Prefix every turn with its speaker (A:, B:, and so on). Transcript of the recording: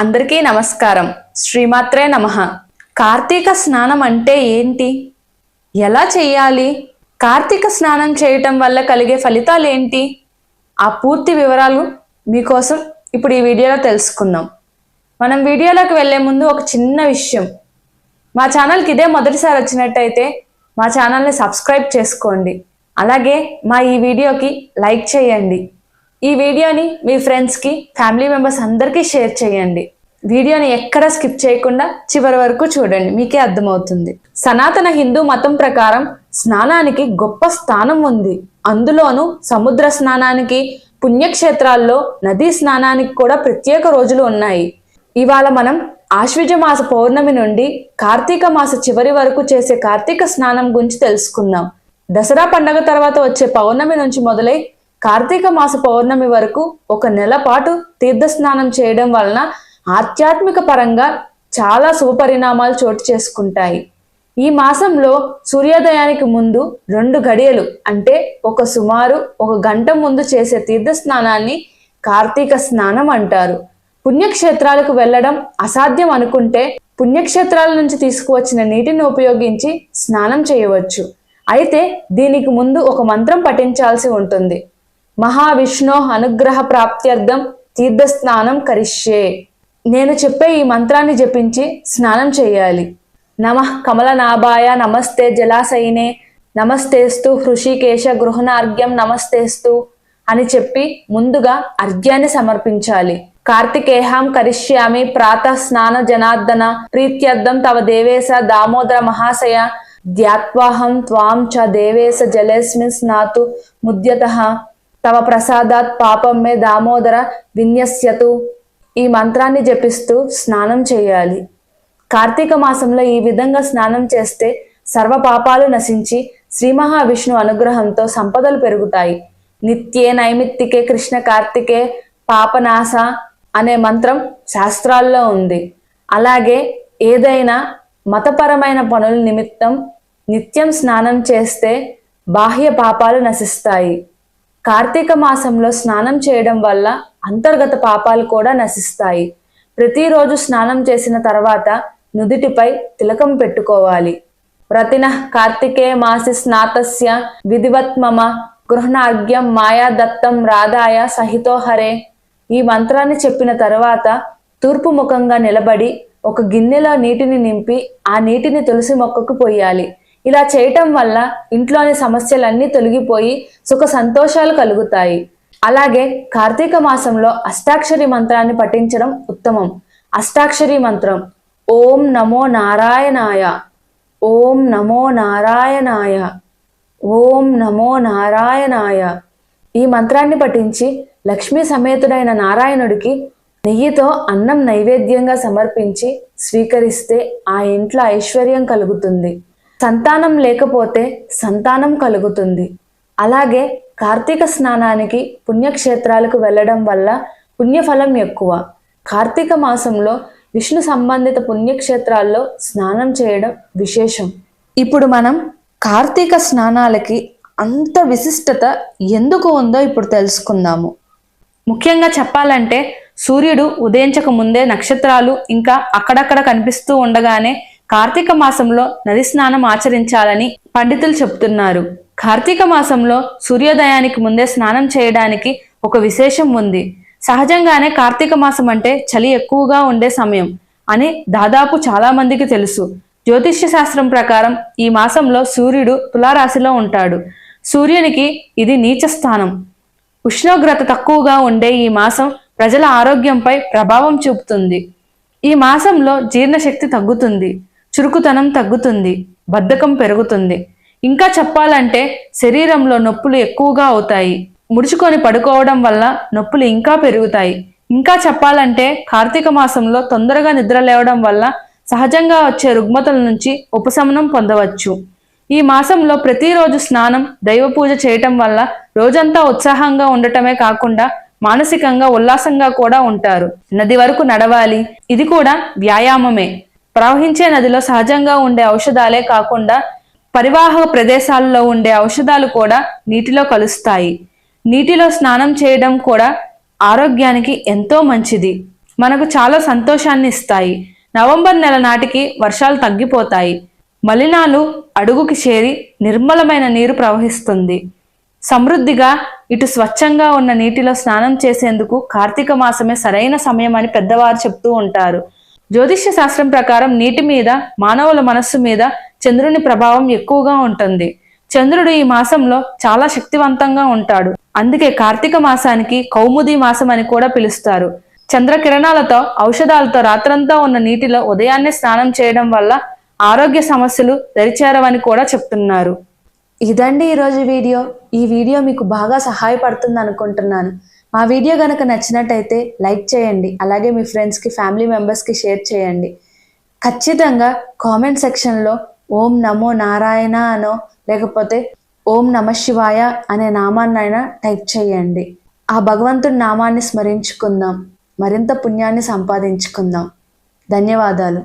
A: అందరికీ నమస్కారం. శ్రీమాత్రే నమ. కార్తీక స్నానం అంటే ఏంటి? ఎలా చేయాలి? కార్తీక స్నానం చేయటం వల్ల కలిగే ఫలితాలు ఏంటి? ఆ పూర్తి వివరాలు మీకోసం ఇప్పుడు ఈ వీడియోలో తెలుసుకుందాం. మనం వీడియోలోకి వెళ్ళే ముందు ఒక చిన్న విషయం. మా ఛానల్కి ఇదే మొదటిసారి వచ్చినట్టయితే మా ఛానల్ని సబ్స్క్రైబ్ చేసుకోండి. అలాగే మా ఈ వీడియోకి లైక్ చేయండి. ఈ వీడియోని మీ ఫ్రెండ్స్కి ఫ్యామిలీ మెంబర్స్ అందరికీ షేర్ చేయండి. వీడియోని ఎక్కడ స్కిప్ చేయకుండా చివరి వరకు చూడండి. మీకే అర్థమవుతుంది. సనాతన హిందూ మతం ప్రకారం స్నానానికి గొప్ప స్థానం ఉంది. అందులోనూ సముద్ర స్నానానికి పుణ్యక్షేత్రాల్లో నదీ స్నానానికి కూడా ప్రత్యేక రోజులు ఉన్నాయి. ఇవాళ మనం ఆశ్విజ మాస పౌర్ణమి నుండి కార్తీక మాస చివరి వరకు చేసే కార్తీక స్నానం గురించి తెలుసుకుందాం. దసరా పండగ తర్వాత వచ్చే పౌర్ణమి నుంచి మొదలై కార్తీక మాస పౌర్ణమి వరకు ఒక నెల పాటు తీర్థ స్నానం చేయడం వలన ఆధ్యాత్మిక పరంగా చాలా శుభపరిణామాలు చోటు చేసుకుంటాయి. ఈ మాసంలో సూర్యోదయానికి ముందు రెండు గడియలు అంటే ఒక సుమారు ఒక గంట ముందు చేసే తీర్థ స్నానాన్ని కార్తీక స్నానం అంటారు. పుణ్యక్షేత్రాలకు వెళ్ళడం అసాధ్యం అనుకుంటే పుణ్యక్షేత్రాల నుంచి తీసుకువచ్చిన నీటిని ఉపయోగించి స్నానం చేయవచ్చు. అయితే దీనికి ముందు ఒక మంత్రం పఠించాల్సి ఉంటుంది. మహావిష్ణో అనుగ్రహ ప్రాప్త్యర్థం తీర్థ స్నానం కరిష్యే. నేను చెప్పే ఈ మంత్రాన్ని జపించి స్నానం చేయాలి. నమ కమలనాభాయ నమస్తే జలాశయినే నమస్తేస్తు హృషికేశ గృహనార్ఘ్యం నమస్తేస్తు అని చెప్పి ముందుగా అర్ఘ్యాన్ని సమర్పించాలి. కార్తికేహాం కరిష్యామి ప్రాత స్నాన జనార్దన ప్రీత్యర్థం తవ దేవేశ దామోదర మహాశయ ధ్యాత్వాహం త్వాం చ దేవేశ జలేస్మిన్ స్నాతు ముద్యత. తమ ప్రసాదాత్ పాపం మే దామోదర విన్యస్యతు. ఈ మంత్రాన్ని జపిస్తూ స్నానం చేయాలి. కార్తీక మాసంలో ఈ విధంగా స్నానం చేస్తే సర్వ పాపాలు నశించి శ్రీ మహావిష్ణు అనుగ్రహంతో సంపదలు పెరుగుతాయి. నిత్యే నైమిత్తికే కృష్ణ కార్తికే పాపనాశ అనే మంత్రం శాస్త్రాల్లో ఉంది. అలాగే ఏదైనా మతపరమైన పనుల నిమిత్తం నిత్యం స్నానం చేస్తే బాహ్య పాపాలు నశిస్తాయి. కార్తీక మాసంలో స్నానం చేయడం వల్ల అంతర్గత పాపాలు కూడా నశిస్తాయి. ప్రతిరోజు స్నానం చేసిన తర్వాత నుదిటిపై తిలకం పెట్టుకోవాలి. ప్రతిన కార్తికే మాసి స్నాతస్య విధివత్ మమ గృహణార్ఘ్యం మాయా దత్తం రాధాయ సహితో హరే. ఈ మంత్రాన్ని చెప్పిన తర్వాత తూర్పు ముఖంగా నిలబడి ఒక గిన్నెలో నీటిని నింపి ఆ నీటిని తులసి మొక్కకు పోయాలి ఇలా చేయటం వల్ల ఇంట్లోని సమస్యలన్నీ తొలగిపోయి సుఖ సంతోషాలు కలుగుతాయి. అలాగే కార్తీక మాసంలో అష్టాక్షరి మంత్రాన్ని పఠించడం ఉత్తమం. అష్టాక్షరి మంత్రం ఓం నమో నారాయణాయ ఓం నమో నారాయణాయ ఓం నమో నారాయణాయ. ఈ మంత్రాన్ని పఠించి లక్ష్మీ సమేతుడైన నారాయణుడికి నెయ్యితో అన్నం నైవేద్యంగా సమర్పించి స్వీకరిస్తే ఆ ఇంట్లో ఐశ్వర్యం కలుగుతుంది. సంతానం లేకపోతే సంతానం కలుగుతుంది. అలాగే కార్తీక స్నానానికి పుణ్యక్షేత్రాలకు వెళ్ళడం వల్ల పుణ్యఫలం ఎక్కువ. కార్తీక మాసంలో విష్ణు సంబంధిత పుణ్యక్షేత్రాల్లో స్నానం చేయడం విశేషం. ఇప్పుడు మనం కార్తీక స్నానాలకి అంత విశిష్టత ఎందుకు ఉందో ఇప్పుడు తెలుసుకుందాము. ముఖ్యంగా చెప్పాలంటే సూర్యుడు ఉదయించక ముందే నక్షత్రాలు ఇంకా అక్కడక్కడ కనిపిస్తూ ఉండగానే కార్తీక మాసంలో నది స్నానం ఆచరించాలని పండితులు చెబుతున్నారు కార్తీక మాసంలో సూర్యోదయానికి ముందే స్నానం చేయడానికి ఒక విశేషం ఉంది. సహజంగానే కార్తీక మాసం అంటే చలి ఎక్కువగా ఉండే సమయం అని దాదాపు చాలా మందికి తెలుసు. జ్యోతిష్య శాస్త్రం ప్రకారం ఈ మాసంలో సూర్యుడు తులారాశిలో ఉంటాడు. సూర్యునికి ఇది నీచ స్థానం. ఉష్ణోగ్రత తక్కువగా ఉండే ఈ మాసం ప్రజల ఆరోగ్యంపై ప్రభావం చూపుతుంది. ఈ మాసంలో జీర్ణశక్తి తగ్గుతుంది. చురుకుతనం తగ్గుతుంది బద్ధకం పెరుగుతుంది. ఇంకా చెప్పాలంటే శరీరంలో నొప్పులు ఎక్కువగా అవుతాయి. ముడుచుకొని పడుకోవడం వల్ల నొప్పులు ఇంకా పెరుగుతాయి. ఇంకా చెప్పాలంటే కార్తీక మాసంలో తొందరగా నిద్ర లేవడం వల్ల సహజంగా వచ్చే రుగ్మతల నుంచి ఉపశమనం పొందవచ్చు. ఈ మాసంలో ప్రతిరోజు స్నానం దైవ పూజ చేయటం వల్ల రోజంతా ఉత్సాహంగా ఉండటమే కాకుండా మానసికంగా ఉల్లాసంగా కూడా ఉంటారు. నది వరకు నడవాలి. ఇది కూడా వ్యాయామమే. ప్రవహించే నదిలో సహజంగా ఉండే ఔషధాలే కాకుండా పరివాహక ప్రదేశాల్లో ఉండే ఔషధాలు కూడా నీటిలో కలుస్తాయి. నీటిలో స్నానం చేయడం కూడా ఆరోగ్యానికి ఎంతో మంచిది. మనకు చాలా సంతోషాన్ని ఇస్తాయి. నవంబర్ నెల నాటికి వర్షాలు తగ్గిపోతాయి. మలినాలు అడుగుకి చేరి నిర్మలమైన నీరు ప్రవహిస్తుంది. సమృద్ధిగా ఇటు స్వచ్ఛంగా ఉన్న నీటిలో స్నానం చేసేందుకు కార్తీక మాసమే సరైన సమయం అని పెద్దవారు చెప్తూ ఉంటారు. జ్యోతిష్య శాస్త్రం ప్రకారం నీటి మీద మానవుల మనస్సు మీద చంద్రుని ప్రభావం ఎక్కువగా ఉంటుంది. చంద్రుడు ఈ మాసంలో చాలా శక్తివంతంగా ఉంటాడు. అందుకే కార్తీక మాసానికి కౌముది మాసం అని కూడా పిలుస్తారు. చంద్రకిరణాలతో ఔషధాలతో రాత్రంతా ఉన్న నీటిలో ఉదయాన్నే స్నానం చేయడం వల్ల ఆరోగ్య సమస్యలు దరిచేరవని కూడా చెప్తున్నారు. ఇదండి ఈరోజు వీడియో. ఈ వీడియో మీకు బాగా సహాయపడుతుంది అనుకుంటున్నాను మా వీడియో కనుక నచ్చినట్టయితే లైక్ చేయండి అలాగే మీ ఫ్రెండ్స్కి ఫ్యామిలీ మెంబర్స్కి షేర్ చేయండి. ఖచ్చితంగా కామెంట్ సెక్షన్లో ఓం నమో నారాయణ అనో లేకపోతే ఓం నమ శివాయ అనే నామాన్నైనా టైప్ చేయండి. ఆ భగవంతుడి నామాన్ని స్మరించుకుందాం మరింత పుణ్యాన్ని సంపాదించుకుందాం. ధన్యవాదాలు.